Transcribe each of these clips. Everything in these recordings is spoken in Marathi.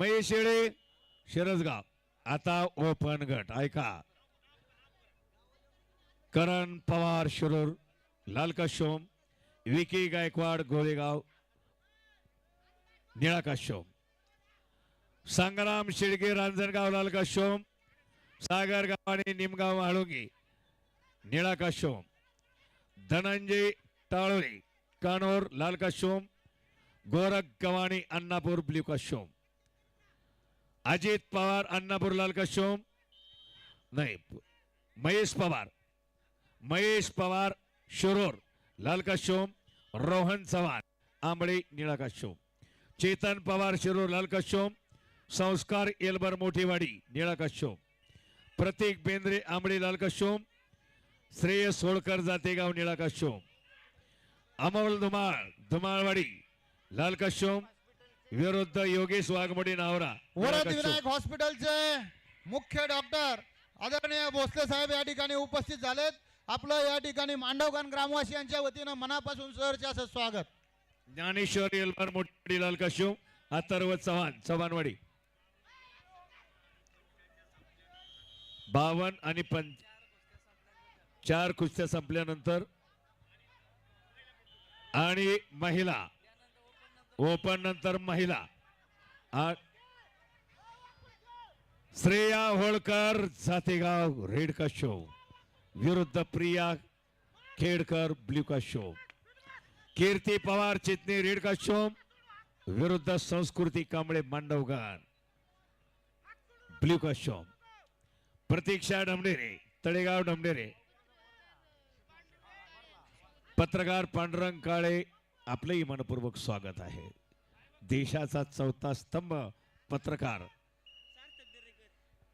महेश शेळे शिरसगाव. आता ओपन गट ऐका. करण पवार शिरूर लालकाशोम विकी गायकवाड गोळेगाव निळाकाशोम संग्राम शिडगे रांजणगाव लालकाशोम सागरगाव सागर आणि निमगाव आळुंगी निळाकाशोम धनंजय टाळोळी कानोर लालकाशोम गोरख गवाणी अण्णापूर ब्ल्यू काशोम अजित पवार अण्णापूर लाल काशोम नाही महेश पवार. महेश पवार शिरोर लाल कशोम रोहन चव्हाण आंबळे निळा काशोम चेतन पवार शिरोर लाल काशोम संस्कार एल्बर मोठीवाडी निळा काशोम प्रतीक बेंद्रे आंबळे लाल काशोम श्रेयस होळकर जातेगाव निळा काशोम अमोल धुमाळ धुमाळवाडी लाल काशोम विरुद्ध योगेश वाघमोडी नावरा. वरद. विनायक हॉस्पिटलचे मुख्य डॉक्टर आदरणीय भोसले साहेब या ठिकाणी उपस्थित झालेत. आपलं या ठिकाणी मांडवगण ग्रामवासियांच्या वतीनं मनापासून सहर्ष असं स्वागत. ज्ञानेश्वर एल्बर मोठीवाडी लाल काशोम अथर्व चव्हाण चव्हाणवाडी. बावन आणि पं चार कुस्त्या संपल्यानंतर आणि महिला. ओपन नंतर महिला. श्रेया होळकर जातेगाव रेड का शो विरुद्ध प्रिया खेडकर ब्ल्यू का शो कीर्ती पवार चितनी रेड का शो विरुद्ध संस्कृती कांबळे मांडवगार. ब्ल्यू का शो प्रतीक्षा डमडेरे तळेगाव डमडेरे. पत्रकार पांडुरंग काळे आपलंही मनपूर्वक स्वागत आहे. देशाचा चौथा स्तंभ पत्रकार.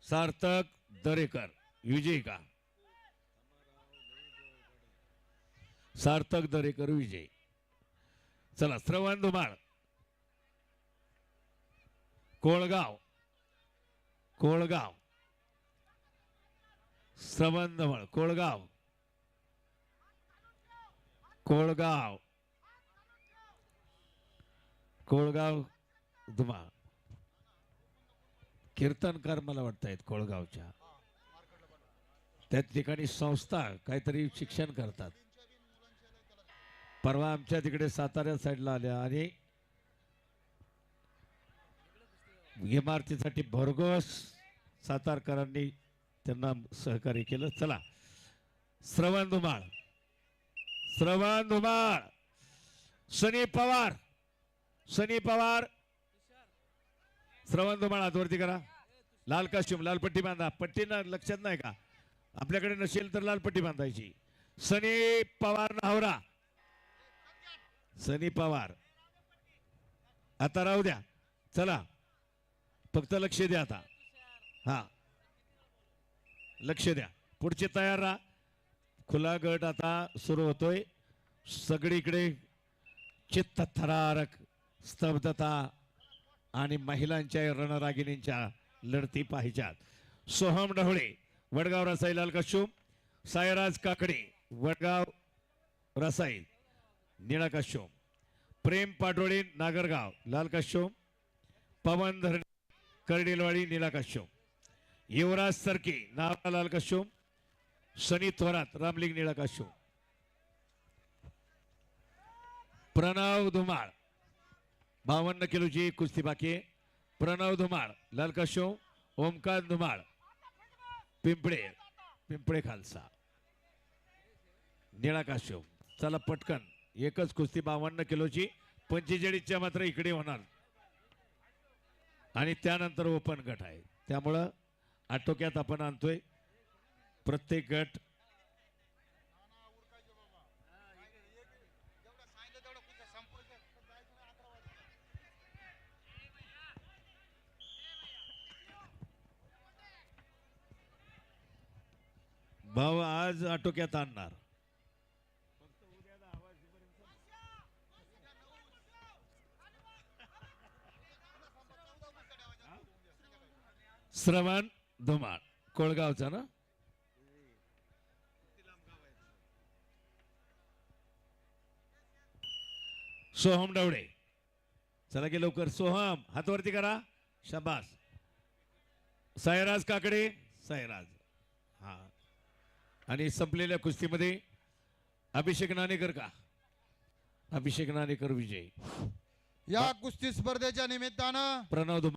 सार्थक दरेकर. विजय का? सार्थक दरेकर विजय. चला श्रवण धुमाळ कोळगाव. कोळगाव. श्रवण धुमाळ कोळगाव. कोळगाव. कोळगाव धुमाळ कीर्तनकार मला वाटतायत कोळगावच्या. त्या ठिकाणी संस्था काहीतरी शिक्षण करतात. परवा आमच्या तिकडे साताऱ्या साईडला आल्या आणि इमारतीसाठी भरघोस सातारकरांनी त्यांना सहकार्य केलं. चला. श्रवण धुमाळ. श्रवण धुमाळ. सनी पवार. सनी पवार. श्रवण तुम्हाला हातवरती करा. लाल कास्ट्यूम लाल पट्टी बांधा. पट्टी ना लक्षात नाही का? आपल्याकडे नसेल तर लाल पट्टी बांधायची. सनी पवार नावरा सनी पवार. आता राहू द्या. चला. फक्त लक्ष द्या आता. हा. लक्ष द्या. पुढचे तयार राहा. खुला गट आता सुरू होतोय. सगळीकडे चित्त थरारक. स्तब्धता आणि महिलांच्या रणरागिणींच्या लढती पाहिच्यात सोहम ढवळे वडगाव रसाई लाल काशूम सायराज काकडे वडगाव रसाई निळा काशोम प्रेम पाटोळे नागरगाव लाल काशोम पवन धरणे कर्डिलवाडी निळा काशोम युवराज सरके नावा लाल काशोम सनी थोरात रामलिंग निळा काशोम प्रणव धुमाळ बावन्न किलोची कुस्ती बाकी प्रणव धुमाळ लाल ओमकार धुमाळ पिंपळे पिंपळे खालसा. निळा काशोम चला पटकन एकच कुस्ती बावन्न किलोची पंचेचाळीसच्या मात्र इकडे होणार. आणि त्यानंतर ओपन गट आहे. त्यामुळं आटोक्यात आपण आणतोय प्रत्येक गट भाऊ आज आटोक्यात आणणार. श्रवण धुमाळ कोळगावचा ना? सोहम डवडे चला की लवकर सोहम हातवरती करा. शाबास. सायराज काकडे सायराज. हा. आणि संपलेल्या कुस्तीमध्ये अभिषेक नाणेकर का? अभिषेक नाणेकर विजय. या कुस्ती स्पर्धेच्या निमित्तानं प्रणव